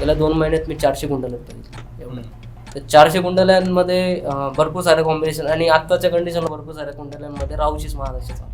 गेल्या दोन महिन्यात मी चारशे कुंडल बघितले एवढं. तर चारशे कुंडल्यांमध्ये भरपूर सारे कॉम्बिनेशन आणि आत्ताच्या कंडिशनला भरपूर साऱ्या कुंडल्यांमध्ये राहूचीच महाराष्ट्राचा.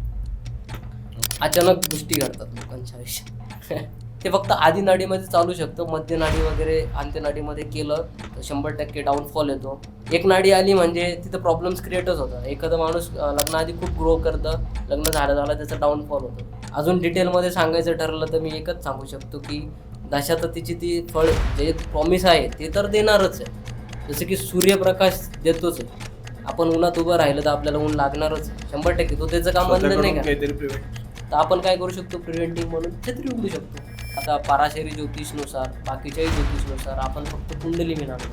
अचानक गोष्टी घडतात लोकांच्या आयुष्यात. ते फक्त आधी नाडीमध्ये चालू शकतं. मध्य नाडी वगैरे अंत्यनाडीमध्ये केलं तर शंभर टक्के डाऊनफॉल येतो. एक नाडी आली म्हणजे तिथं प्रॉब्लेम्स क्रिएटच होतात. एखादा माणूस लग्नाआधी खूप ग्रो करतं. लग्न झालं झालं त्याचा डाऊनफॉल होतं. अजून डिटेलमध्ये सांगायचं ठरलं तर मी एकच सांगू शकतो की दशाततीची ती फळ जे प्रॉमिस आहे ते तर देणारच आहे. जसं की सूर्यप्रकाश देतोच आहे. आपण उन्हात उभं राहिलं तर आपल्याला ऊन लागणारच. शंभर टक्के. तो त्याचं काम बंद नाही का तर आपण काय करू शकतो? प्रिव्हेंटिव्ह म्हणून छत्री उघडू शकतो. आता पाराशरी ज्योतिषनुसार बाकीच्याही ज्योतिषनुसार आपण फक्त कुंडली मिळणार.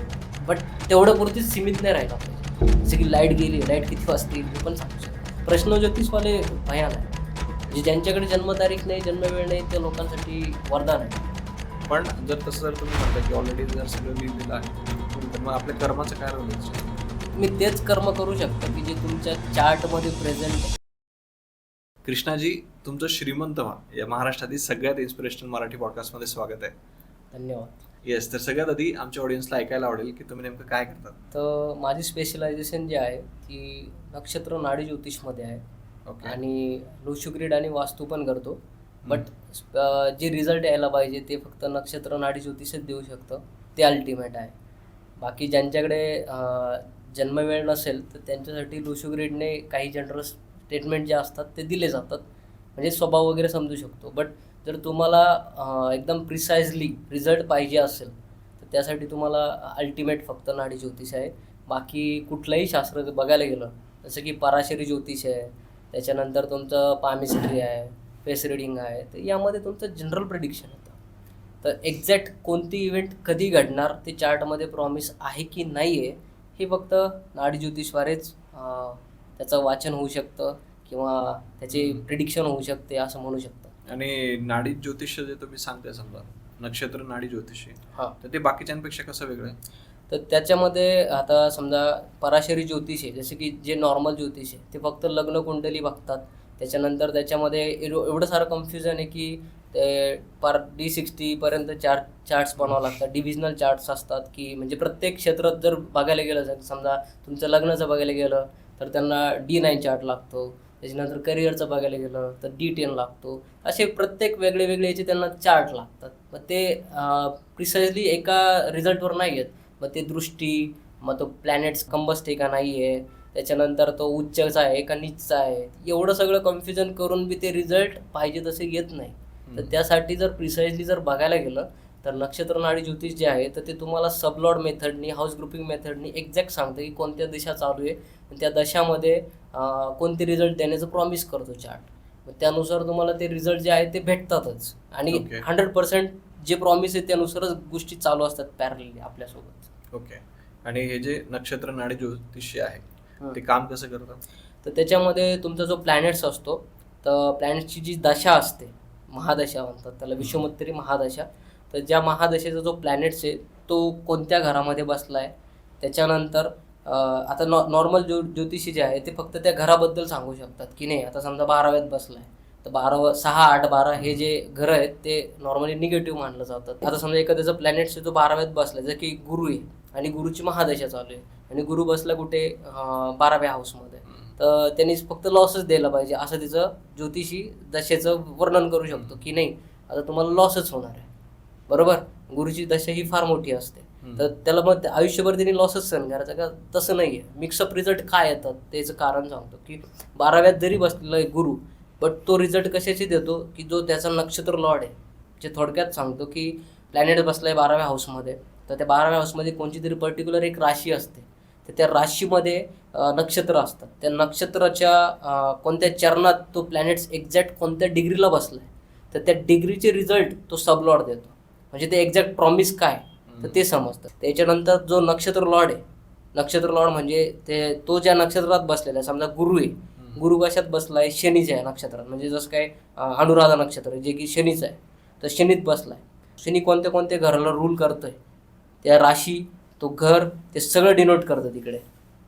बट तेवढं पुरतीच सीमित नाही राहिला पाहिजे जसं की लाइट गेली लाइट किती वाजता येईल हे पण सांगू शकतो प्रश्न ज्योतिषवाले भयान आहे. म्हणजे ज्यांच्याकडे जन्मतारीख नाही जन्मवेळ नाही त्या लोकांसाठी वरदान आहे. पण जर तसं जर तुम्ही म्हणता की ऑलरेडी जर सगळं लिहिलेलं आहे तर मग आपल्या कर्माचं काय रोल तुम्ही तेच कर्म करू शकता की जे तुमच्या चार्टमध्ये प्रेझेंट कृष्णाजी तुमचं श्रीमंत व्हा. या महाराष्ट्रातील सगळ्यात इन्स्पिरेशनल मराठी पॉडकास्टमध्ये स्वागत आहे. धन्यवाद. येस तर सगळ्यात आधी आमच्या ऑडियन्सला ऐकायला आवडेल की तुम्ही नेमकं काय करतात? तर माझी स्पेशलायझेशन जे आहे ती नक्षत्र नाडी ज्योतिषमध्ये आहे. ओके आणि लुशुग्रीड आणि वास्तू पण करतो. बट जे रिझल्ट यायला पाहिजे ते फक्त नक्षत्र नाडी ज्योतिषच देऊ शकतं. ते अल्टिमेट आहे. बाकी ज्यांच्याकडे जन्मवेळ नसेल तर त्यांच्यासाठी लुशुग्रीडने काही जनरल स्टेटमेंट जे असतात ते दिले जातात. म्हणजे स्वभाव वगैरे समजू शकतो. बट जर तुम्हाला एकदम प्रिसाइजली रिझल्ट पाहिजे असेल तर त्यासाठी तुम्हाला अल्टिमेट फक्त नाडी ज्योतिष आहे. बाकी कुठलंही शास्त्र बघायला गेलं जसं की पराशरी ज्योतिष आहे त्याच्यानंतर तुमचं पामिस्ट्री आहे फेस रिडिंग आहे तर यामध्ये तुमचं जनरल प्रिडिक्शन होतं. तर एक्झॅक्ट कोणती इव्हेंट कधी घडणार ते चार्टमध्ये प्रॉमिस आहे की नाही आहे हे फक्त नाडी ज्योतिषद्वारेच अं, त्याचं वाचन होऊ शकतं किंवा त्याचे प्रिडिक्शन होऊ शकते असं म्हणू शकतं. आणि नाडी ज्योतिष जे तुम्ही सांगताय समजा नक्षत्र नाडी ज्योतिषी हां. तर ते बाकीच्यांपेक्षा कसं वेगळं आहे? तर त्याच्यामध्ये आता समजा पराशरी ज्योतिष आहे जसे की जे नॉर्मल ज्योतिष आहे ते फक्त लग्न कुंडली बघतात. त्याच्यानंतर त्याच्यामध्ये एव- एवढं सारं कन्फ्युजन आहे की ते पर डी सिक्स्टीपर्यंत चार्ट चार्ट्स बनवावं लागतात. डिव्हिजनल चार्ट्स असतात की म्हणजे प्रत्येक क्षेत्रात जर बघायला गेलं समजा तुमचं लग्नाचं बघायला गेलं तर त्यांना डी नाईन चार्ट लागतो. त्याच्यानंतर करिअरचं बघायला गेलं तर डी टेन लागतो. असे प्रत्येक वेगळे वेगळे याचे त्यांना चार्ट लागतात. मग ते प्रिसाइजली एका रिझल्टवर नाही आहेत मग ते दृष्टी मग तो प्लॅनेट्स कंबस्ट आहे का नाही आहे त्याच्यानंतर तो उच्चचा आहे का नीचचा आहे? एवढं सगळं कन्फ्युजन करून बी ते रिझल्ट पाहिजे तसे येत नाही. तर त्यासाठी जर प्रिसाइजली जर बघायला गेलं तर नक्षत्र नाडी ज्योतिष जे आहे तर ते तुम्हाला सबलॉड मेथडनी हाऊस ग्रुपिंग मेथडनी एक्झॅक्ट सांगतं की कोणत्या दिशा चालू आहे. आणि त्या दशामध्ये कोणते रिझल्ट देण्याचं प्रॉमिस करतो चार्ट मग त्यानुसार तुम्हाला ते रिझल्ट जे आहे ते भेटतातच. आणि. हंड्रेड पर्सेंट जे प्रॉमिस आहे त्यानुसारच गोष्टी चालू असतात पॅरली आपल्यासोबत. ओके आणि हे जे नक्षत्र नाडी ज्योतिषी आहे. ते काम कसं करतात? तर त्याच्यामध्ये तुमचा जो प्लॅनेट्स असतो तर प्लॅनेटची जी दशा असते महादशा म्हणतात त्याला विश्वमोत्तरी महादशा. तर ज्या महादशेचा जो प्लॅनेट्स आहे तो कोणत्या घरामध्ये बसला आहे त्याच्यानंतर आता नॉ नॉर्मल ज्यो ज्योतिषी जे आहे ते फक्त त्या घराबद्दल सांगू शकतात की नाही आता समजा बाराव्यात बसला आहे तर बारा सहा आठ बारा हे जे घरं आहेत ते नॉर्मली निगेटिव्ह मानलं जातात. आता समजा एखाद्याचं प्लॅनेट्स आहे तो बाराव्यात बसला जसं की गुरु आहे आणि गुरुची महादशा चालू आहे आणि गुरु बसला कुठे बाराव्या हाऊसमध्ये. तर त्यांनी फक्त लॉसच द्यायला पाहिजे असं तिचं ज्योतिषी दशेचं वर्णन करू शकतो की नाही आता तुम्हाला लॉसच होणार आहे. बरोबर? गुरुची दशा ही फार मोठी असते. तर त्याला मग आयुष्यभर त्यांनी लॉसच सहन करायचं का? तसं नाही आहे मिक्सअप रिझल्ट काय येतात त्याचं कारण सांगतो की बाराव्यात जरी बसलेला आहे गुरु बट तो रिझल्ट कशाची देतो? की जो त्याचा नक्षत्र लॉर्ड आहे जे थोडक्यात सांगतो की प्लॅनेट बसला आहे बाराव्या हाऊसमध्ये तर त्या बाराव्या हाऊसमध्ये कोणती तरी पर्टिक्युलर एक राशी असते. तर त्या राशीमध्ये नक्षत्र असतात त्या नक्षत्राच्या कोणत्या चरणात तो प्लॅनेट्स एक्झॅक्ट कोणत्या डिग्रीला बसला आहे तर त्या डिग्रीचे रिझल्ट तो सबलॉर्ड देतो. म्हणजे ते एक्झॅक्ट प्रॉमिस काय तर ते समजतं. त्याच्यानंतर जो नक्षत्र लॉर्ड आहे नक्षत्र लॉर्ड म्हणजे ते तो ज्या नक्षत्रात बसलेला आहे समजा गुरु आहे गुरु कशात बसला आहे शनीच्या आहे नक्षत्रात. म्हणजे जसं काय अनुराधा नक्षत्र जे की शनीचं आहे तर शनीत बसला आहे शनी कोणत्या कोणत्या घराला रूल करतोय त्या राशी तो घर ते सगळं डिनोट करतं तिकडे.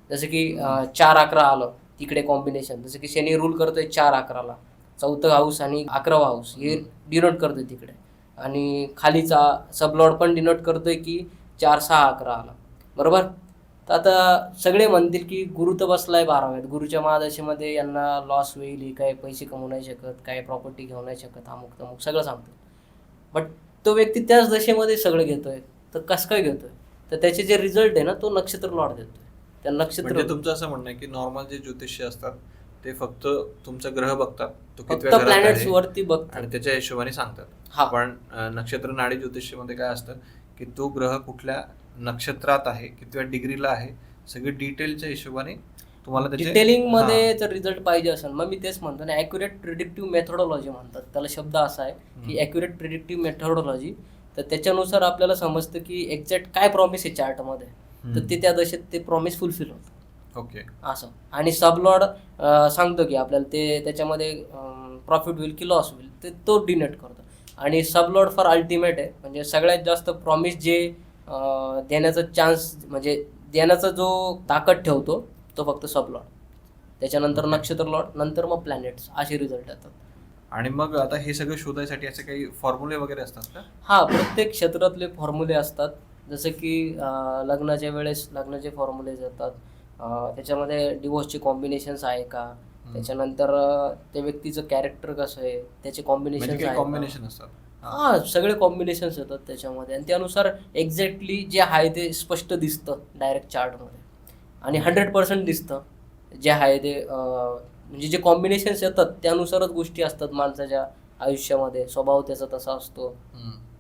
जसं की चार अकरा आलं तिकडे कॉम्बिनेशन जसं की शनी रूल करतोय चार अकराला. चौथं हाऊस आणि अकरावा हाऊस हे डिनोट करतोय तिकडे. आणि खालीचा सबलॉड पण डिनोट करतोय की चार सहा अकरा आला. बरोबर? तर आता सगळे म्हणतील की गुरु तर बसलाय बाराव्यात. गुरुच्या महादशेमध्ये यांना लॉस होईल काय पैसे कमवू नाही शकत काय प्रॉपर्टी घेऊ नाही शकत अमुक तमुक सगळं सांगतो बट तो व्यक्ती त्याच दशेमध्ये सगळं घेतोय. तर कसं काय घेतोय? तर त्याचे जे रिझल्ट आहे ना तो नक्षत्र लॉर्ड देतोय. त्या नक्षत्र म्हणजे तुमचं असं म्हणणं आहे की नॉर्मल जे ज्योतिषी असतात ते फक्त तुमचा ग्रह बघतात तो प्लॅनेट्स वरती बघतात. आणि त्याच्या हिशोबाने सांगतात. हा. पण नक्षत्र नाडी ज्योतिषीमध्ये काय असतं की तो ग्रह कुठल्या नक्षत्रात आहे कितव्या डिग्रीला आहे सगळी डिटेलच्या हिशोबाने तुम्हाला त्याचे डिटेलिंगमध्ये. जर रिझल्ट पाहिजे असेल मग मी तेच म्हणतो ना ॲक्युरेट प्रिडिक्टिव्ह मेथोडॉलॉजी म्हणतात. त्याला शब्द असा आहे की हम्म. ॲक्युरेट प्रिडिक्टिव्ह मेथोडॉलॉजी तर त्याच्यानुसार आपल्याला समजतं की एक्झॅक्ट काय प्रॉमिस आहे चार्टमध्ये तर. ते त्या दशेत ते प्रॉमिस फुलफिल होतं. ओके. असं. आणि सबलॉर्ड सांगतो की आपल्याला ते त्याच्यामध्ये प्रॉफिट होईल की लॉस होईल ते तो डिनेट करतो. आणि सबलॉर्ड फॉर अल्टिमेट आहे म्हणजे सगळ्यात जास्त प्रॉमिस जे देण्याचा चान्स म्हणजे देण्याचा जो ताकद ठेवतो तो फक्त सबलॉर्ड त्याच्यानंतर. नक्षत्र लॉर्ड नंतर मग प्लॅनेट्स असे रिझल्ट येतात. आणि मग आता हे सगळं शोधायसाठी असे काही फॉर्म्युले वगैरे असतात का? हा प्रत्येक क्षेत्रातले फॉर्म्युले असतात. जसं की लग्नाच्या वेळेस लग्नाचे फॉर्म्युलेज येतात. अं, त्याच्यामध्ये डिवोर्सचे कॉम्बिनेशन्स आहे का? त्याच्यानंतर त्या व्यक्तीचं कॅरेक्टर कसं आहे? त्याचे म्हणजे कॉम्बिनेशन काही कॉम्बिनेशन असतात. हा. सगळे कॉम्बिनेशन्स येतात त्याच्यामध्ये. आणि त्यानुसार एक्झॅक्टली जे आहे ते स्पष्ट दिसतं डायरेक्ट चार्टमध्ये आणि हंड्रेड पर्सेंट दिसतं. जे आहे ते म्हणजे जे कॉम्बिनेशन्स येतात त्यानुसारच गोष्टी असतात माणसाच्या आयुष्यामध्ये. स्वभाव त्याचा तसा असतो.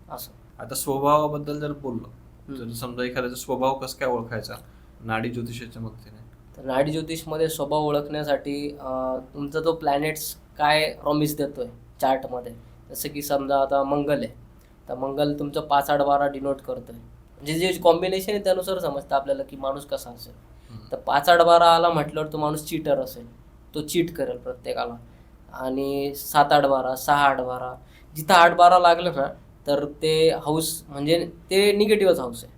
असं. आता स्वभावाबद्दल जर बोललो. तर समजा एखाद्याचा स्वभाव कसं काय ओळखायचा? नाडी ज्योतिषाच्या मदतीने. तर नाडी ज्योतिषमध्ये स्वभाव ओळखण्यासाठी तुमचा तो प्लॅनेट्स काय प्रॉमिस देतोय चार्टमध्ये जसं की समजा आता मंगल आहे. तर मंगल तुमचं पाच आठ बारा डिनोट करतोय. म्हणजे जे कॉम्बिनेशन आहे त्यानुसार समजतं आपल्याला की माणूस कसा असेल. तर पाच आठ बारा आला म्हटल्यावर तो माणूस चीटर असेल. तो चीट करेल प्रत्येकाला. आणि सात आठ बारा सहा आठ बारा जिथं आठ बारा लागलं ना तर ते हाऊस म्हणजे ते निगेटिव्हच हाऊस आहे.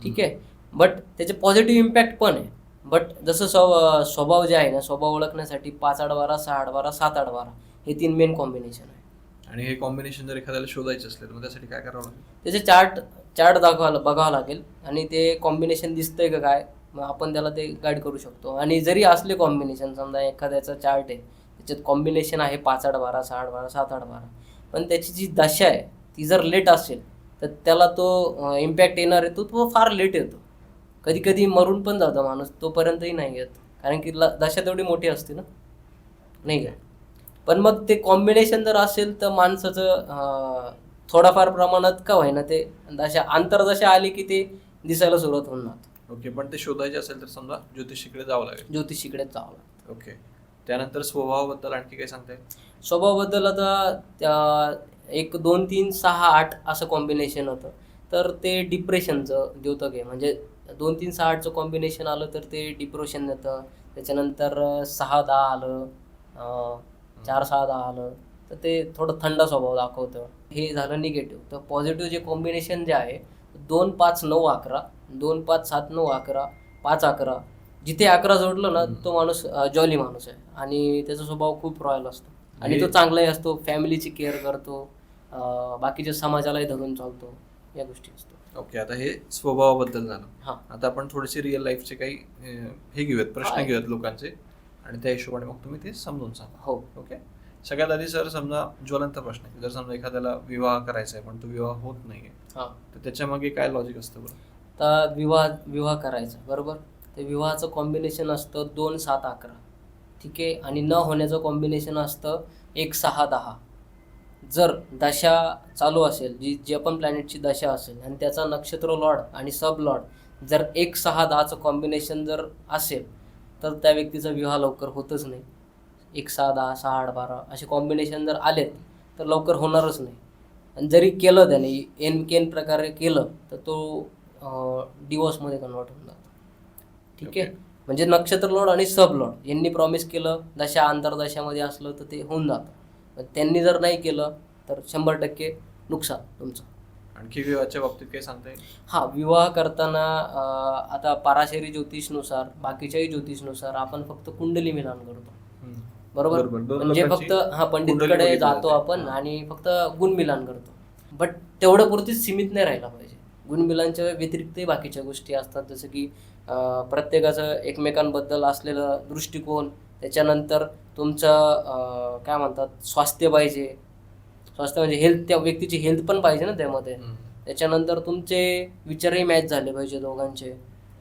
ठीक आहे? बट त्याचे पॉझिटिव्ह इम्पॅक्ट पण आहे. बट जसं स्व स्वभाव जे आहे ना स्वभाव ओळखण्यासाठी पाच आठ बारा सहा आठ बारा सात आठ बारा हे तीन मेन कॉम्बिनेशन आहे. आणि हे कॉम्बिनेशन जर एखाद्याला शोधायचे असले तर मग त्यासाठी काय करावं लागेल? त्याचे चार्ट चार्ट दाखवायला बघावं लागेल. आणि ते कॉम्बिनेशन दिसतंय का काय? मग आपण त्याला ते गाईड करू शकतो. आणि जरी असले कॉम्बिनेशन समजा एखाद्याचा चार्ट आहे त्याच्यात कॉम्बिनेशन आहे पाच आठ बारा सहा आठ बारा सात आठ बारा. पण त्याची जी दशा आहे ती जर लेट असेल तर त्याला तो इम्पॅक्ट येणार येतो तो तो फार लेट येतो. कधी कधी मरून पण जातो माणूस तोपर्यंतही नाही येत. कारण की ल- दशा तेवढी मोठी असते ना. नाही काय पण मग ते कॉम्बिनेशन जर असेल तर माणसाचं थोडाफार प्रमाणात का होईना ते दशा आंतरदशा आली की ते दिसायला सुरुवात होणार ओके पण ते शोधायचे असेल तर समजा ज्योतिषीकडे जावं लागेल. ज्योतिषीकडे जावं लागतं ओके त्यानंतर स्वभावाबद्दल आणखी काय सांगता येईल? स्वभावाबद्दल आता त्या एक दोन तीन सहा आठ असं कॉम्बिनेशन होतं. तर ते डिप्रेशनचं द्योतक आहे. म्हणजे दोन तीन सहा आठचं कॉम्बिनेशन आलं तर ते डिप्रेशन देतं त्याच्यानंतर अं, सहा दहा आलं अं, चार सहा दहा आलं तर ते थोडं थंड स्वभाव दाखवतं. हे झालं निगेटिव्ह तर पॉझिटिव्ह जे कॉम्बिनेशन जे आहे दोन पाच नऊ अकरा दोन पाच सात नऊ अकरा पाच अकरा. जिथे अकरा जोडलं ना तो माणूस जॉली माणूस आहे. आणि त्याचा स्वभाव खूप रॉयल असतो. आणि तो चांगलाही असतो फॅमिलीची केअर करतो बाकीच्या समाजालाही धरून चालतो या गोष्टी असतो ओके आता हे स्वभावाबद्दल झालं. हां. आता आपण थोडेसे रिअल लाईफचे काही हे घेऊयात प्रश्न. घेऊयात लोकांचे. आणि त्या हिशोबाने मग तुम्ही ते समजून सांगा. हो. ओके? सगळ्यात आधी सर समजा ज्वलंत प्रश्न आहे. जर समजा एखाद्याला विवाह करायचा आहे पण तो विवाह होत नाहीये हां. तर त्याच्यामागे काय लॉजिक असतं बरं? तर विवाह विवाह करायचा बरोबर? ते विवाहाचं कॉम्बिनेशन असतं दोन सात अकरा. ठीक आहे? आणि न होण्याचं कॉम्बिनेशन असतं एक सहा दहा. जर दशा चालू असेल जी जे पण प्लॅनेटची दशा असेल आणि त्याचा नक्षत्र लॉर्ड आणि सब लॉर्ड जर एक सहा दहाचं कॉम्बिनेशन जर असेल तर त्या व्यक्तीचा विवाह लवकर होतच नाही. एक सहा दहा सहा आठ बारा असे कॉम्बिनेशन जर आलेत तर लवकर होणारच नाही. आणि जरी केलं त्याने एन केन प्रकारे केलं तर तो डिवोर्समध्ये कन्वर्ट होऊन जातो. ठीक आहे. म्हणजे नक्षत्र लॉर्ड आणि सब लॉर्ड यांनी प्रॉमिस केलं दशा आंतरदशामध्ये असलं तर ते होऊन जातं. त्यांनी जर नाही केलं तर शंभर टक्के नुकसान तुमचं. आणखी विवाहाच्या बाबतीत काही सांगता येईल? हा विवाह करताना आता पाराशरी ज्योतिषनुसार बाकीच्याही ज्योतिषनुसार आपण फक्त कुंडली मिलान करतो. बरोबर? म्हणजे फक्त हा पंडितकडे जातो. आपण. आणि फक्त गुण मिलान करतो. बट तेवढं पुरतीच सीमित नाही राहायला पाहिजे. गुणबिलांच्या व्यतिरिक्तही बाकीच्या गोष्टी असतात जसं की प्रत्येकाचं एकमेकांबद्दल असलेलं दृष्टिकोन त्याच्यानंतर तुमचं काय म्हणतात स्वास्थ्य पाहिजे. स्वास्थ्य म्हणजे हेल्थ त्या व्यक्तीची हेल्थ पण पाहिजे ना त्यामध्ये. त्याच्यानंतर तुमचे विचारही मॅच झाले पाहिजे दोघांचे.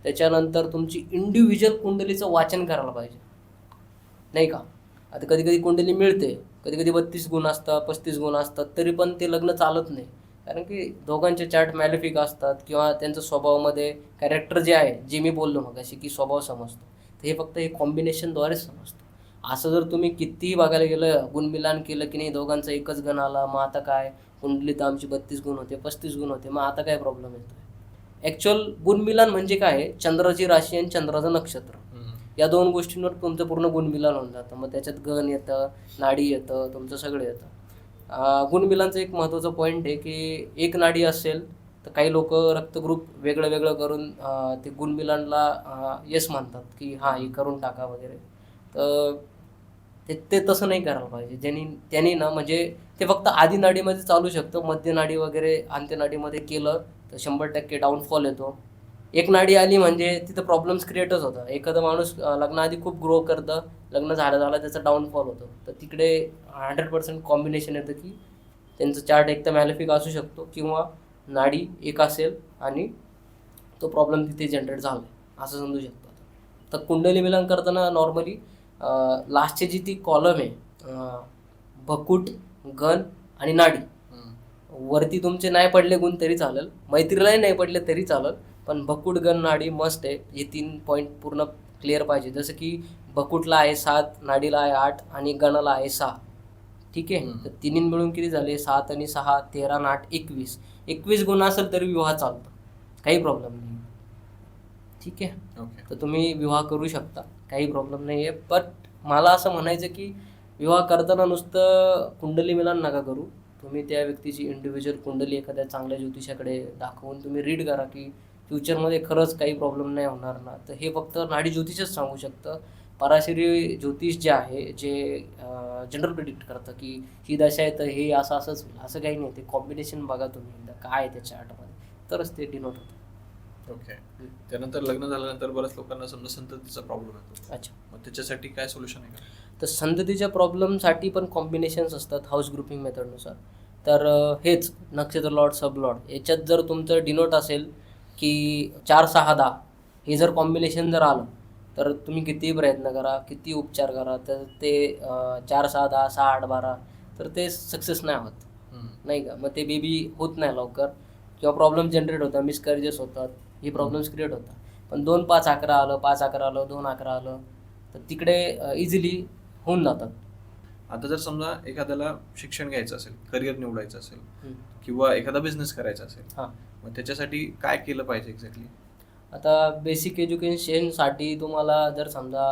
त्याच्यानंतर तुमची इंडिव्हिज्युअल कुंडलीचं वाचन करायला पाहिजे. नाही का? आता कधी कधी कुंडली मिळते. कधी कधी बत्तीस गुण असतात पस्तीस गुण असतात तरी पण ते लग्न चालत नाही. कारण की दोघांचे चार्ट मॅलिफिक असतात किंवा त्यांच्या स्वभावामध्ये कॅरेक्टर जे आहे जे मी बोललो मग अशी की स्वभाव समजतो. तर हे फक्त हे कॉम्बिनेशनद्वारेच समजतं. असं जर तुम्ही कितीही बघायला गेलं गुणमिलान केलं की नाही दोघांचा एकच गण आला मग आता काय? कुंडलीत आमची बत्तीस गुण होते पस्तीस गुण होते मग आता काय प्रॉब्लेम येतोय? ॲक्च्युअल गुणमिलान म्हणजे काय? चंद्राची राशी आणि चंद्राचं नक्षत्र. या दोन गोष्टींवर तुमचं पूर्ण गुणमिलान होऊन जातं. मग त्याच्यात गण येतं नाडी येतं तुमचं सगळं येतं. अं, गुणमिलांचं एक महत्त्वाचं पॉईंट आहे की एक नाडी असेल तर काही लोक रक्तग्रुप वेगळं वेगळं करून ते गुणमिलांला येस म्हणतात की हां हे करून टाका वगैरे. तर ते ते तसं नाही करायला पाहिजे. ज्यांनी त्यांनी ना म्हणजे ते फक्त आधी नाडीमध्ये चालू शकतं. मध्य नाडी वगैरे अंत्यनाडीमध्ये केलं तर शंभर टक्के डाऊनफॉल येतो. एक नाडी आली म्हणजे तिथं प्रॉब्लेम्स क्रिएटच होतं. एखादा माणूस लग्नाआधी खूप ग्रो करतं लग्न झालं झालं त्याचा डाऊनफॉल होतो. तर तिकडे हंड्रेड पर्सेंट कॉम्बिनेशन येतं की त्यांचं चार्ट एक तर मॅलिफिक असू शकतो किंवा नाडी एक असेल आणि तो प्रॉब्लेम तिथे जनरेट झाला असं समजू शकतो. तर कुंडली मिलन करताना नॉर्मली लास्टची जी ती कॉलम आहे भकूट गण आणि नाडी. वरती तुमचे नाही पडले गुण तरी चालेल. मैत्रीलाही नाही पडले तरी चालेल. पण भकूट गण नाडी मस्ट आहे. हे तीन पॉईंट पूर्ण क्लिअर पाहिजे. जसं की भकूटला आहे सात नाडीला आहे आठ आणि गणाला आहे सहा. ठीक आहे. तर तिन्ही मिळून किती झाले? सात आणि सहा तेरा आणि आठ एकवीस. एकवीस गुण असेल तरी विवाह चालतो. काही प्रॉब्लेम नाही. ठीक आहे? ओके. तर तुम्ही विवाह करू शकता. काही प्रॉब्लेम नाही आहे. बट मला असं म्हणायचं की विवाह करताना नुसतं कुंडली मिलन नका करू. तुम्ही त्या व्यक्तीची इंडिव्हिज्युअल कुंडली एखाद्या चांगल्या ज्योतिषाकडे दाखवून तुम्ही रीड करा की फ्युचरमध्ये खरंच काही प्रॉब्लेम नाही होणार ना. तर हे फक्त नाडी ज्योतिषच सांगू शकतं. पराशरी ज्योतिष जे आहे जे जनरल प्रिडिक्ट करतं की ही दशा आहे तर हे असं असंच होईल असं काही नाही. ते कॉम्बिनेशन बघा तुम्ही एकदा काय आहे त्याच्या आर्टमध्ये तरच ते डिनोट होतं. ओके त्यानंतर लग्न झाल्यानंतर बऱ्याच लोकांना समजा संततीचा प्रॉब्लेम येतो. अच्छा. मग त्याच्यासाठी काय सोल्युशन आहे का? तर संततीच्या प्रॉब्लेमसाठी पण कॉम्बिनेशन्स असतात हाऊस ग्रुपिंग मेथडनुसार तर हेच नक्षत्र लॉर्ड सब लॉर्ड याच्यात जर तुमचं डिनोट असेल की चार सहा दहा. हे जर कॉम्बिनेशन जर आलं तर तुम्ही कितीही प्रयत्न करा किती उपचार करा तर ते चार सहा दहा सहा आठ बारा तर ते सक्सेस नाही होत. नाही का? मग ते बेबी होत नाही लवकर. किंवा प्रॉब्लेम जनरेट होतात मिसकॅरेजेस होतात हे प्रॉब्लेम्स क्रिएट होतात. पण दोन पाच अकरा आलं पाच अकरा आलं दोन अकरा आलं तर तिकडे इझिली होऊन जातात. आता जर समजा एखाद्याला शिक्षण घ्यायचं असेल करिअर निवडायचं असेल. किंवा एखादा बिझनेस करायचा असेल हां. मग त्याच्यासाठी काय केलं पाहिजे एक्झॅक्टली आता बेसिक एज्युकेशनसाठी तुम्हाला जर समजा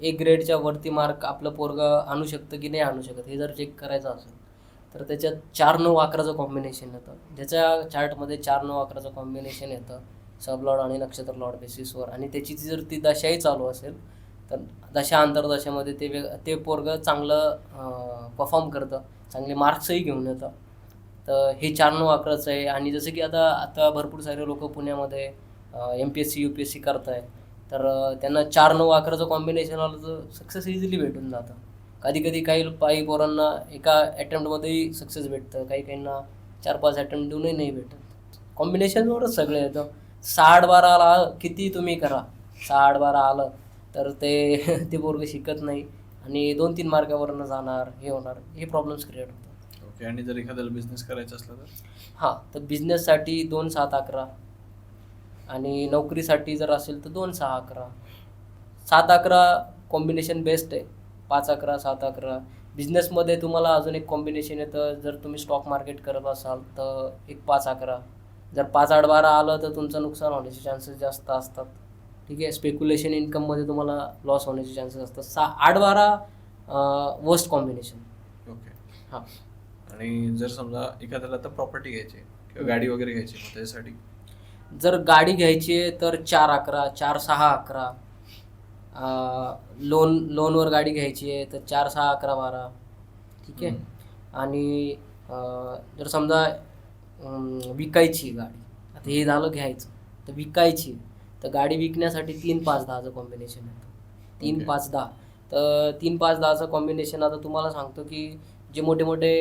ए ग्रेडच्या वरती मार्क आपलं पोरगं आणू शकतं की नाही आणू शकत हे जर चेक करायचं असेल तर त्याच्यात चार नऊ अकराचं कॉम्बिनेशन येतं. ज्याच्या चार्टमध्ये चार नऊ अकराचं कॉम्बिनेशन येतं सब लॉर्ड आणि नक्षत्र लॉर्ड बेसिसवर आणि त्याची जर ती दशाही चालू असेल तर दशा आंतरदशामध्ये ते वेग ते पोरगं चांगलं परफॉर्म करतं चांगले मार्क्सही घेऊन येतं. तर हे चार नऊ अकराचं आहे. आणि जसं की आता आता भरपूर सारे लोक पुण्यामध्ये M P S C U P S C करत आहे तर त्यांना चार नऊ अकराचं कॉम्बिनेशन आलं तर सक्सेस इझिली भेटून जातं. कधी कधी काही काही पोरांना एका अटेम्प्टमध्येही सक्सेस भेटतं. काही काहींना चार पाच अटेम्प्ट देऊनही नाही भेटत. कॉम्बिनेशनवरच सगळं येतं साठ बारा आला किती तुम्ही करा. सहा बारा आलं तर ते ते पोरगं शिकत नाही. आणि दोन तीन मार्गावरनं जाणार हे होणार. हे प्रॉब्लेम्स क्रिएट होतात. ओके आणि जर एखाद्याला बिझनेस करायचा असला तर? हां तर बिझनेससाठी दोन सात अकरा. आणि नोकरीसाठी जर असेल तर दोन सहा अकरा. सात अकरा कॉम्बिनेशन बेस्ट आहे. पाच अकरा सात अकरा. बिझनेसमध्ये तुम्हाला अजून एक कॉम्बिनेशन येतं. जर तुम्ही स्टॉक मार्केट करत असाल तर एक पाच अकरा. जर पाच आठ बारा आलं तर तुमचं नुकसान होण्याचे चान्सेस जास्त असतात. ठीक आहे? स्पेक्युलेशन इन्कममध्ये तुम्हाला लॉस होण्याचे चान्सेस असतात. सा आठ बारा वर्स्ट कॉम्बिनेशन ओके. हां. आणि जर समजा एखाद्याला आता प्रॉपर्टी घ्यायची आहे किंवा गाडी वगैरे घ्यायची आहे, मग त्याच्यासाठी? जर गाडी घ्यायची आहे तर चार अकरा चार सहा अकरा. लोन लोनवर गाडी घ्यायची आहे तर चार सहा अकरा बारा. ठीक आहे? आणि जर समजा विकायची आहे गाडी आता हे झालं घ्यायचं तर विकायची आहे. तर गाडी विकण्यासाठी तीन पाच दहाचं कॉम्बिनेशन येतं तीन. पाच दहा. तर तीन पाच दहाचं कॉम्बिनेशन आता तुम्हाला सांगतो की जे मोठे मोठे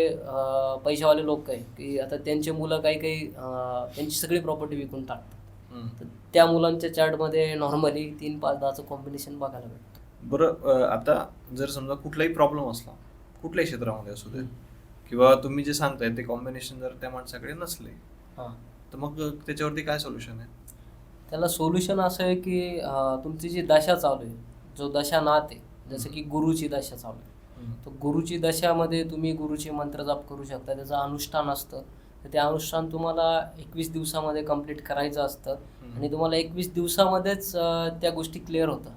पैशावाले लोक आहे की आता त्यांचे मुलं काही काही त्यांची सगळी प्रॉपर्टी विकून टाकतात. तर त्या मुलांच्या चार्टमध्ये नॉर्मली तीन पाच दहाचं कॉम्बिनेशन बघायला भेटतं. बरं आता जर समजा कुठलाही प्रॉब्लेम असला कुठल्याही क्षेत्रामध्ये असू दे किंवा तुम्ही जे सांगताय ते कॉम्बिनेशन जर त्या माणसाकडे नसले हां. तर मग त्याच्यावरती काय सोल्युशन आहे? त्याला सोल्युशन असं आहे की तुमची जी दशा चालू आहे जो दशा नात आहे जसं की गुरुची दशा चालू आहे. तर गुरुची दशामध्ये तुम्ही गुरुचे मंत्र जाप करू शकता त्याचं अनुष्ठान असतं. तर ते अनुष्ठान तुम्हाला एकवीस दिवसामध्ये कंप्लीट करायचं असतं. आणि तुम्हाला एकवीस दिवसामध्येच त्या गोष्टी क्लिअर होतात.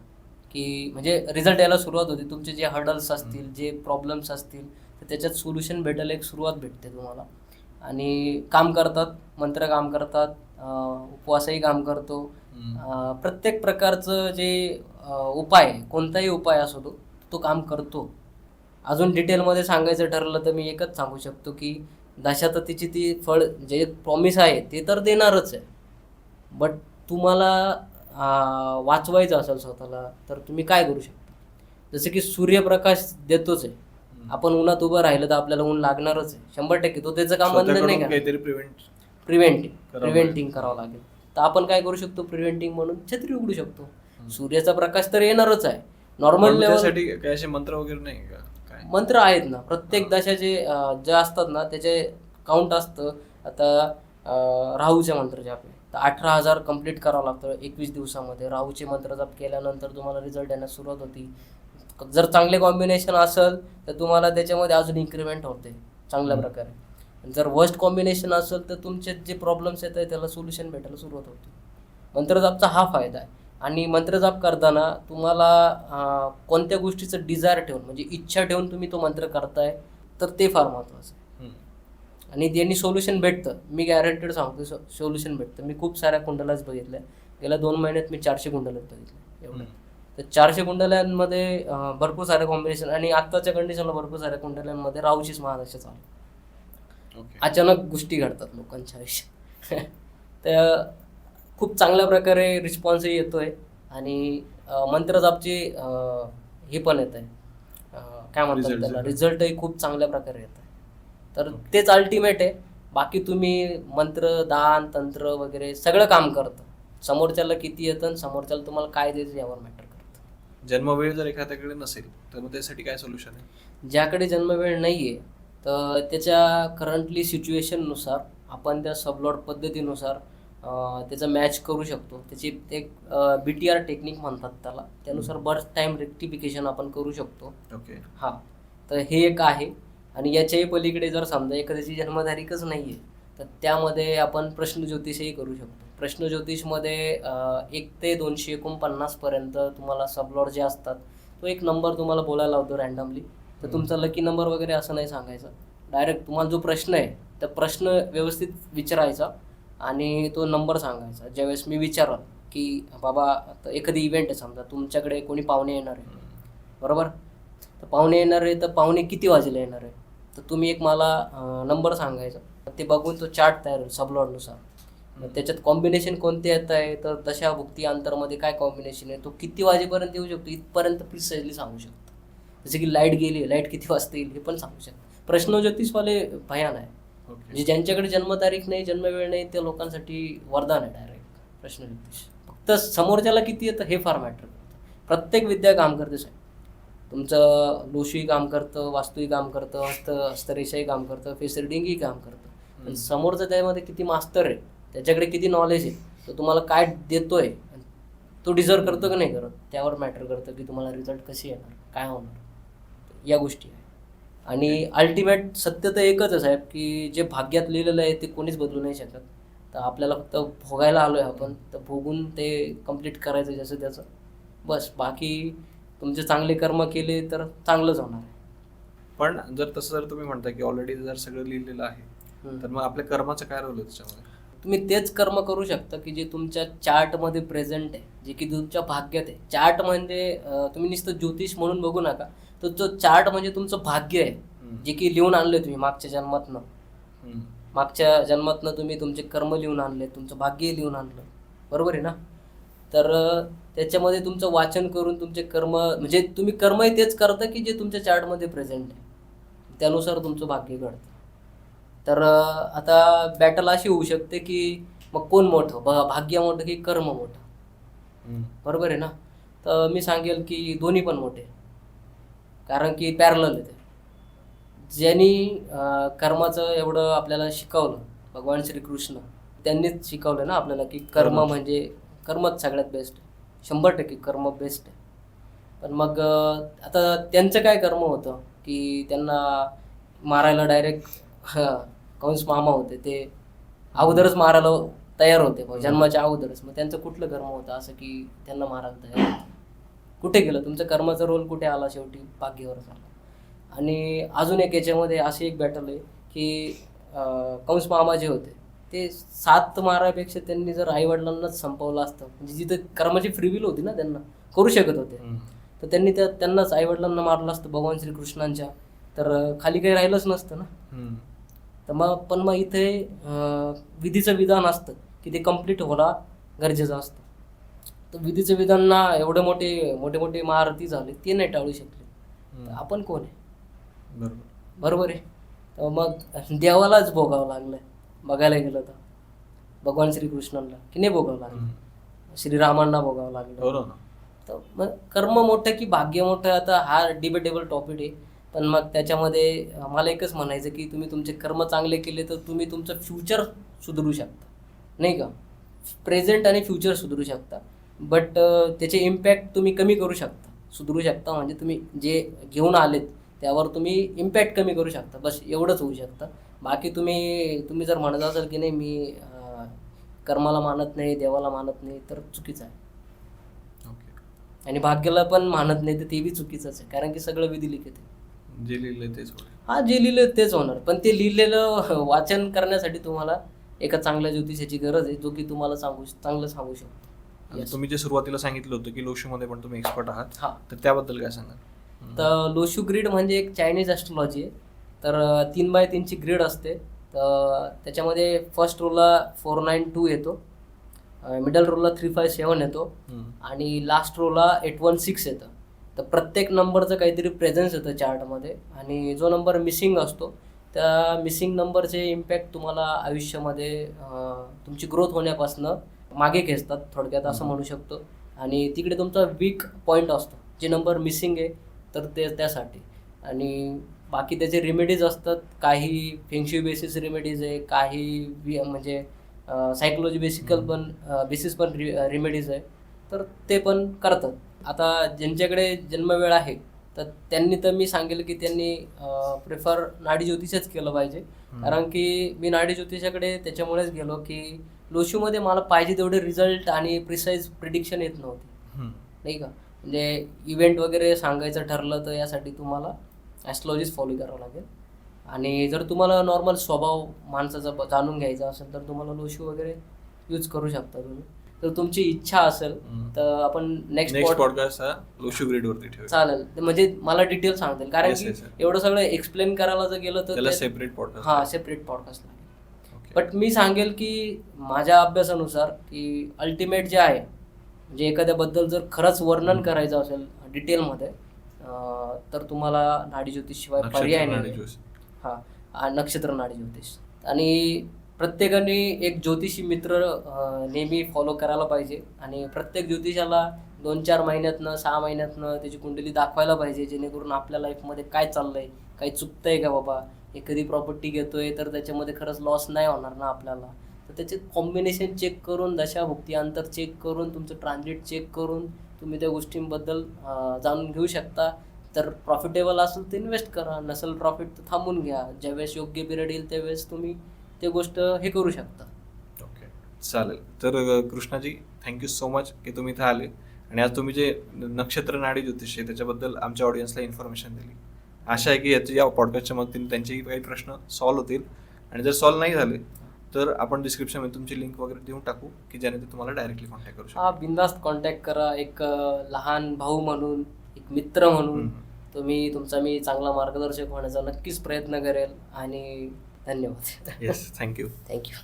की म्हणजे रिझल्ट यायला सुरुवात होते. तुमचे जे हर्डल्स असतील जे प्रॉब्लेम्स असतील तर त्याच्यात सोल्युशन भेटायला एक सुरुवात भेटते तुम्हाला. आणि काम करतात मंत्र काम करतात उपवासही काम करतो. प्रत्येक प्रकारचं जे उपाय कोणताही उपाय असो तो तो काम करतो. अजून डिटेलमध्ये सांगायचं ठरलं तर मी एकच सांगू शकतो की दशाततीची ती फळ जे प्रॉमिस आहे ते तर देणारच आहे. बट तुम्हाला वाचवायचं असेल स्वतःला तर तुम्ही काय करू शकता? जसं की सूर्यप्रकाश देतोच आहे. आपण उन्हात उभं राहिलं तर आपल्याला ऊन लागणारच आहे. शंभर टक्के तो त्याचं काम बंद नाही का प्रिव्हेंटिंग करावं प्रिव्हेंटिंग करावं लागेल. तर आपण काय करू शकतो? प्रिव्हेंटिंग म्हणून छत्री उघडू शकतो. सूर्याचा प्रकाश तर येणारच आहे. नॉर्मल लेवल त्यासाठी काही असे मंत्र वगैरे नाही का? काय मंत्र आहेत ना प्रत्येक दशाचे जे असतात ना त्याचे काउंट असतं. आता राहूचे मंत्र जे आपले तर अठरा हजार कंप्लीट करावं लागतं एकवीस दिवसामध्ये. राहूचे मंत्र जप केल्यानंतर तुम्हाला रिझल्ट येण्यास सुरुवात होती. जर चांगले कॉम्बिनेशन असेल तर तुम्हाला त्याच्यामध्ये अजून इन्क्रीमेंट होते चांगल्या. प्रकारे. जर वर्स्ट कॉम्बिनेशन असेल तर तुमचे जे प्रॉब्लेम्स येत आहे त्याला सोल्युशन भेटायला सुरुवात होते. मंत्रजापचा हा फायदा आहे. आणि मंत्रजाप करताना तुम्हाला कोणत्या गोष्टीचं डिझायर ठेवून म्हणजे इच्छा ठेवून तुम्ही तो मंत्र करताय तर ते फार महत्त्वाचं आहे. आणि त्यांनी सोल्युशन भेटतं मी गॅरंटेड सांगतो सोल्युशन भेटतं. मी खूप साऱ्या कुंडलाच बघितल्या. गेल्या दोन महिन्यात मी चारशे कुंडलाच बघितले एवढं. तर चारशे कुंडल्यांमध्ये भरपूर सारे कॉम्बिनेशन आणि आत्ताच्या कंडिशनला भरपूर साऱ्या कुंडल्यांमध्ये राहूचीच महादशा चालू. अचानक गोष्टी घडतात लोकांच्या आयुष्यात. तर खूप चांगल्या प्रकारे रिस्पॉन्सही येतोय. आणि अं, मंत्रजापची हे पण येत आहे काय म्हणतात त्याला. रिझल्टही खूप चांगल्या प्रकारे येत आहे तर. तेच अल्टिमेट आहे. बाकी तुम्ही मंत्र दान तंत्र वगैरे सगळं काम करतं. समोरच्याला किती येतं आणि समोरच्याला तुम्हाला काय द्यायचं यावर मॅटर करतं. जन्मवेळ जर एखाद्याकडे नसेल तर मग त्यासाठी काय सोल्युशन आहे? ज्याकडे जन्मवेळ नाही आहे तर त्याच्या करंटली सिच्युएशननुसार आपण त्या सबलॉट पद्धतीनुसार त्याचा मॅच करू शकतो. त्याची ते बी टी आर टेक्निक म्हणतात त्याला. त्यानुसार बर्थ टाईम रेक्टिफिकेशन आपण करू शकतो. ओके. हां. तर हे एक आहे. आणि याच्याही पलीकडे जर समजा एखाद्याची जन्मतारीखच नाही आहे तर त्यामध्ये आपण प्रश्न ज्योतिषही करू शकतो. प्रश्न ज्योतिषमध्ये एक ते दोनशे एकोणपन्नासपर्यंत तुम्हाला सबलॉट जे असतात तो एक नंबर तुम्हाला बोलायला लावतो रॅन्डमली तर तुमचा लकी नंबर वगैरे असं नाही सांगायचं. डायरेक्ट तुम्हाला जो प्रश्न आहे तर प्रश्न व्यवस्थित विचारायचा. आणि तो नंबर सांगायचा. ज्यावेळेस मी विचारल की बाबा आता एखादी इव्हेंट आहे समजा तुमच्याकडे कोणी पाहुणे येणार आहे. बरोबर? तर पाहुणे येणार आहे तर पाहुणे किती वाजेला येणार आहे? तर तुम्ही एक मला नंबर सांगायचा. ते बघून तो चार्ट तयार होईल सबलॉडनुसार मग त्याच्यात कॉम्बिनेशन कोणते येत आहे? तर दशा भुक्ती अंतरमध्ये काय कॉम्बिनेशन आहे? तो किती वाजेपर्यंत येऊ शकतो? इथपर्यंत प्रिसाइजली सांगू शकतो. जसं की लाइट गेली लाइट किती वाजता येईल हे पण सांगू शकतो. प्रश्न ज्योतिषवाले भयान आहे. म्हणजे ज्यांच्याकडे जन्मतारीख नाही जन्मवेळ नाही त्या लोकांसाठी वरदान आहे डायरेक्ट प्रश्न फक्त समोरच्याला किती येतं हे फार मॅटर करतं. प्रत्येक विद्या काम करते साहेब. तुमचं लोशीही काम करतं वास्तूही काम करतं हस्त हस्तरेषाही काम करतं फेस रिडिंगही काम करतं. पण. समोरचं त्यामध्ये किती मास्तर आहे त्याच्याकडे किती नॉलेज आहे तो तुम्हाला काय देतोय तो डिझर्व करतो की नाही करत त्यावर मॅटर करतं की तुम्हाला रिझल्ट कसे येणार काय होणार. या गोष्टी आहे आणि अल्टिमेट सत्य तर एकच आहे साहेब की जे भाग्यात लिहिलेलं आहे ते कोणीच बदलू नाही शकत. तर आपल्याला फक्त भोगायला आलो आहे आपण तर भोगून ते कंप्लीट करायचं जसं त्याचं. बस बाकी तुमचे चांगले कर्म केले तर चांगलंच होणार आहे. पण जर तसं जर तुम्ही म्हणता की ऑलरेडी जर सगळं लिहिलेलं आहे. तर मग आपल्या कर्माचं काय रोल त्याच्यामध्ये? तुम्ही तेच कर्म करू शकता की जे तुमच्या चार्टमध्ये प्रेझेंट आहे जे की तुमच्या भाग्यात आहे. चार्ट म्हणजे तुम्ही नुसतं ज्योतिष म्हणून बघू नका. तर तो चार्ट म्हणजे तुमचं भाग्य आहे. जे की लिहून आणलंय तुम्ही मागच्या जन्मातनं. मागच्या जन्मातनं तुम्ही तुमचे कर्म लिहून आणले तुमचं भाग्य लिहून आणलं. बरोबर आहे ना? तर त्याच्यामध्ये तुमचं वाचन करून तुमचे कर्म म्हणजे तुम्ही कर्मही तेच करता की जे तुमच्या चार्टमध्ये प्रेझेंट आहे. त्यानुसार तुमचं भाग्य घडतं. तर आता बॅटल अशी होऊ शकते की मग कोण मोठं? भाग्य मोठं की कर्म मोठं. बरोबर आहे ना? तर मी सांगेल की दोन्ही पण मोठे. कारण की पॅरल आहे ते. ज्यांनी कर्माचं एवढं आपल्याला शिकवलं भगवान श्रीकृष्ण त्यांनीच शिकवलं ना आपल्याला की कर्म. म्हणजे कर्मच सगळ्यात बेस्ट आहे शंभर टक्के कर्म बेस्ट आहे. पण मग आता त्यांचं काय कर्म होतं की त्यांना मारायला डायरेक्ट कंस मामा होते ते अगोदरच मारायला तयार होते जन्माच्या अगोदरच. मग त्यांचं कुठलं कर्म होतं असं की त्यांना मारायला तयार होते? कुठे गेलं? तुमचं कर्माचा रोल कुठे आला शेवटी? भाग्यावर आला आणि अजून एक याच्यामध्ये अशी एक बॅटल आहे की कंस मामा जे होते ते सात मारापेक्षा त्यांनी जर आईवडिलांनाच संपवलं असतं म्हणजे जिथं कर्माची फ्रीविल होती ना त्यांना करू शकत होते. तर त्यांनी त्या त्यांनाच आईवडिलांना मारलं असतं भगवान श्रीकृष्णांच्या. तर खाली काही राहिलंच नसतं ना. तर मग पण मग इथे विधीचं विधान असतं की ते कंप्लीट होणं गरजेचं असतं. तर विधीचं विधानना एवढे मोठे मोठे मोठे महारथी झाले ते नाही टाळू शकले. आपण कोण आहे? बरोबर. बरोबर आहे. मग देवालाच भोगावं लागलं बघायला गेलं तर. भगवान श्रीकृष्णांना. की नाही भोगावं लागलं. श्रीरामांना भोगावं लागलं. बरोबर तर मग कर्म मोठं की भाग्य मोठं आता हा डिबेटेबल टॉपिक आहे. पण मग त्याच्यामध्ये मला एकच म्हणायचं की तुम्ही तुमचे कर्म चांगले केले तर तुम्ही तुमचं फ्युचर सुधरू शकता. नाही का? प्रेझेंट आणि फ्युचर सुधरू शकता. बट त्याचे इम्पॅक्ट तुम्ही कमी करू शकता. सुधरू शकता म्हणजे तुम्ही जे घेऊन आलेत त्यावर तुम्ही इम्पॅक्ट कमी करू शकता. बस एवढंच होऊ शकतं. बाकी तुम्ही तुम्ही जर म्हणत असाल की नाही मी कर्माला मानत नाही देवाला मानत नाही तर चुकीचं आहे. ओके आणि भाग्याला पण मानत नाही तर ते बी चुकीचंच आहे. कारण की सगळं विधी लिखित आहे. जे लिहिलंय तेच हा जे लिहिलं तेच होणार. पण ते लिहिलेलं वाचन करण्यासाठी तुम्हाला एका चांगल्या ज्योतिषाची गरज आहे जो की तुम्हाला सांगू चांगलं सांगू शकतो. आणि Yes. तुम्ही जे सुरुवातीला सांगितलं होतं की लोशूमध्ये पण तुम्ही एक्सपर्ट आहात हा. तर त्याबद्दल काय सांगाल. तर लोशू ग्रीड म्हणजे एक चायनीज ॲस्ट्रॉलॉजी आहे. तर अं, तीन बाय तीनची ग्रीड असते. तर त्याच्यामध्ये फर्स्ट रोलला फोर नाईन टू येतो. मिडल रोलला थ्री फाय सेवन येतो. हम्म. आणि लास्ट रोला एट वन सिक्स येतं. तर प्रत्येक नंबरचं काहीतरी प्रेझेन्स येतं चार्टमध्ये आणि जो नंबर मिसिंग असतो त्या मिसिंग नंबरचे इम्पॅक्ट तुम्हाला आयुष्यामध्ये अं, तुमची ग्रोथ होण्यापासनं मागे खेचतात थोडक्यात असं म्हणू शकतो. आणि तिकडे तुमचा वीक पॉईंट असतो. जे नंबर मिसिंग आहे तर ते त्यासाठी. आणि बाकी त्याचे रेमेडीज असतात. काही फेंगशी बेसिस रेमेडीज आहे काही वि- म्हणजे सायकोलॉजी बेसिकल पण बेसिस पण रेमेडीज आहे. तर ते पण करतात. आता ज्यांच्याकडे जन्मवेळ आहे तर त्यांनी तर मी सांगेल की त्यांनी प्रिफर नाडी ज्योतिषच केलं पाहिजे. कारण की मी नाडी ज्योतिषाकडे त्याच्यामुळेच गेलो की लोशूमध्ये मला पाहिजे तेवढे रिझल्ट आणि प्रिसाईज प्रिडिक्शन येत नव्हते. नाही का? म्हणजे इव्हेंट वगैरे सांगायचं ठरलं तर यासाठी तुम्हाला ॲस्ट्रॉलॉजीच फॉलो करावं लागेल. आणि जर तुम्हाला नॉर्मल स्वभाव माणसाचा जाणून घ्यायचा असेल तर तुम्हाला लोशू वगैरे यूज करू शकता तुम्ही. जर तुमची इच्छा असेल. तर आपण नेक्स्ट पॉडकास्ट हा लोशू ग्रेड वरती ठेवू चालेल. ते म्हणजे मला डिटेल सांगतील. कारण की. एवढं सगळं एक्सप्लेन करायला जर गेलं तर सेपरेट पॉडकास्ट हा सेपरेट पॉडकास्ट बट मी सांगेल की माझ्या अभ्यासानुसार की अल्टिमेट जे आहे म्हणजे एखाद्याबद्दल जर खरंच वर्णन करायचं असेल डिटेलमध्ये तर तुम्हाला नाडी ज्योतिषशिवाय पर्याय नाही. हा नक्षत्र नाडी ज्योतिष आणि प्रत्येकाने एक ज्योतिषी मित्र नेहमी फॉलो करायला पाहिजे. आणि प्रत्येक ज्योतिषाला दोन चार महिन्यातनं सहा महिन्यातनं त्याची कुंडली दाखवायला पाहिजे जेणेकरून आपल्या लाईफमध्ये काय चाललंय काही चुकतंय का बाबा? एखादी प्रॉपर्टी घेतोय तर त्याच्यामध्ये खरंच लॉस नाही होणार ना आपल्याला. तर त्याचे कॉम्बिनेशन चेक करून दशाभुक्ती अंतर चेक करून तुमचं ट्रान्झिट चेक करून तुम्ही त्या गोष्टींबद्दल जाणून घेऊ शकता. तर प्रॉफिटेबल असेल तर इन्व्हेस्ट करा नसेल प्रॉफिट तर थांबून घ्या. ज्यावेळेस योग्य पिरियड येईल त्यावेळेस तुम्ही ते गोष्ट हे करू शकता. ओके चालेल. तर कृष्णाजी थँक्यू सो मच की तुम्ही इथे आले. आणि आज तुम्ही जे नक्षत्र नाडी ज्योतिष आहे त्याच्याबद्दल आमच्या ऑडियन्सला इन्फॉर्मेशन दिली. आशा आहे की याच्या या पॉडकास्टच्या मदतीने त्यांचेही काही प्रश्न सॉल्व्ह होतील. आणि जर सॉल्व्ह नाही झाले तर आपण डिस्क्रिप्शनमध्ये तुमची लिंक वगैरे देऊन टाकू की ज्याने ते तुम्हाला डायरेक्टली कॉन्टॅक्ट करू हा शकतो बिंदास्त कॉन्टॅक्ट करा. एक लहान भाऊ म्हणून एक मित्र म्हणून. तुम्ही तुमचा मी चांगला मार्गदर्शक होण्याचा नक्कीच प्रयत्न करेल. आणि धन्यवाद. Yes thank you thank you